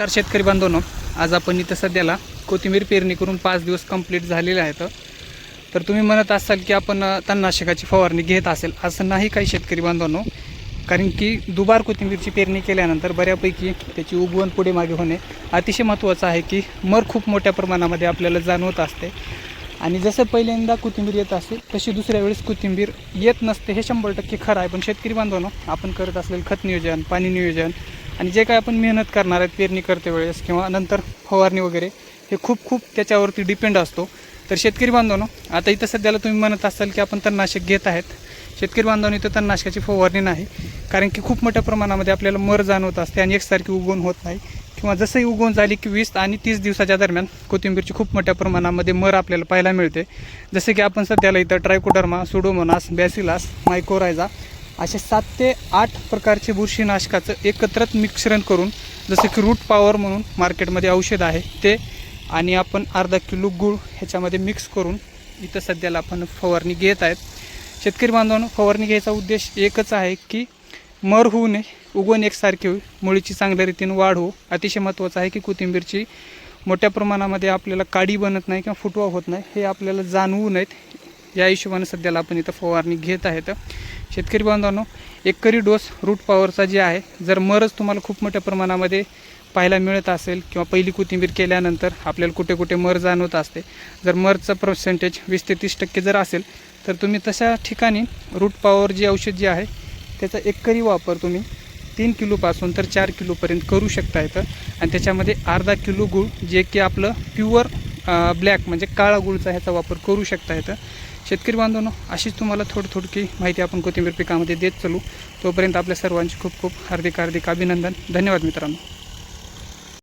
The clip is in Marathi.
नमस्कार शेतकरी बांधवनो आज आपण इथं सध्याला कोथिंबीर पेरणी करून पाच दिवस कंप्लीट झालेले आहेत. तर तुम्ही म्हणत असाल की आपण तणनाशकाची फवारणी घेत असेल असं नाही काही शेतकरी बांधवांनो कारण की दुबार कोथिंबीरची पेरणी केल्यानंतर बऱ्यापैकी त्याची उगवण पुढे मागे होणे अतिशय महत्त्वाचं आहे की मर खूप मोठ्या प्रमाणामध्ये आपल्याला जाणवत असते. आणि जसं पहिल्यांदा कोथिंबीर येत असते तशी दुसऱ्या वेळेस कोथिंबीर येत नसते हे शंभर टक्के खरं आहे. पण शेतकरी बांधवांनो आपण करत असलेलं खत नियोजन पाणी नियोजन आणि जे काय आपण मेहनत करणार आहेत पेरणी करते वेळेस किंवा नंतर फवारणी वगैरे हे खूप खूप त्याच्यावरती डिपेंड असतो. तर शेतकरी बांधवांनो आता इथं सध्याला तुम्ही म्हणत असाल की आपण तणनाशक घेत आहेत. शेतकरी बांधवांनी इथं तणनाशकाची फवारणी नाही. कारण की खूप मोठ्या प्रमाणामध्ये आपल्याला मर जाणवत असते आणि एकसारखी उगवण होत नाही. किंवा जसंही उगवून झाली की वीस आणि तीस दिवसाच्या दरम्यान कोथिंबीरची खूप मोठ्या प्रमाणामध्ये मर आपल्याला पाहायला मिळते. जसे की आपण सध्याला इथं ट्रायकोडर्मा सुडोमोनास बॅसिलास मायकोरायझा असे सात ते आठ प्रकारचे बुरशीनाशकाचं एकत्रित मिश्रण करून जसं की रूट पॉवर म्हणून मार्केटमध्ये औषध आहे ते आणि आपण अर्धा किलो गूळ ह्याच्यामध्ये मिक्स करून इथं सध्याला आपण फवारणी घेत आहेत. शेतकरी बांधवांनो फवारणी घ्यायचा उद्देश एकच आहे की मर होऊ नये उगवण एकसारखी होईल मुळीची चांगल्या रीतीने वाढ हो. अतिशय महत्त्वाचं आहे की कोथिंबीरची मोठ्या प्रमाणामध्ये आपल्याला काडी बनत नाही किंवा फुटवा होत नाही हे आपल्याला जाणवू नयेत. या हिशोबाने सध्याला आपण इथं फवारणी घेत आहेत. शेतकरी बांधवांनो एकरी डोस रूट पॉवरचा जे आहे जर मरच तुम्हाला खूप मोठ्या प्रमाणामध्ये पाहायला मिळत असेल किंवा पहिली कोथिंबीर केल्यानंतर आपल्याला कुठे कुठे मर जाणवत असते जर मरचं पर्सेंटेज वीस ते तीस टक्के जर असेल तर तुम्ही तशा ठिकाणी रूट पॉवर जे औषध जे आहे त्याचा एकरी वापर तुम्ही तीन किलोपासून तर चार किलोपर्यंत करू शकता येतं आणि त्याच्यामध्ये अर्धा किलो गूळ जे की आपलं प्युअर ब्लॅक म्हणजे काळा गुळचा ह्याचा वापर करू शकता येतं शेतकरी बांधवांनो अशीच तुम्हाला थोडी थोडकी माहिती आपण कोथिंबीर पिकामध्ये देत चालू. तोपर्यंत आपल्या सर्वांचे खूप खूप हार्दिक हार्दिक अभिनंदन. धन्यवाद मित्रांनो.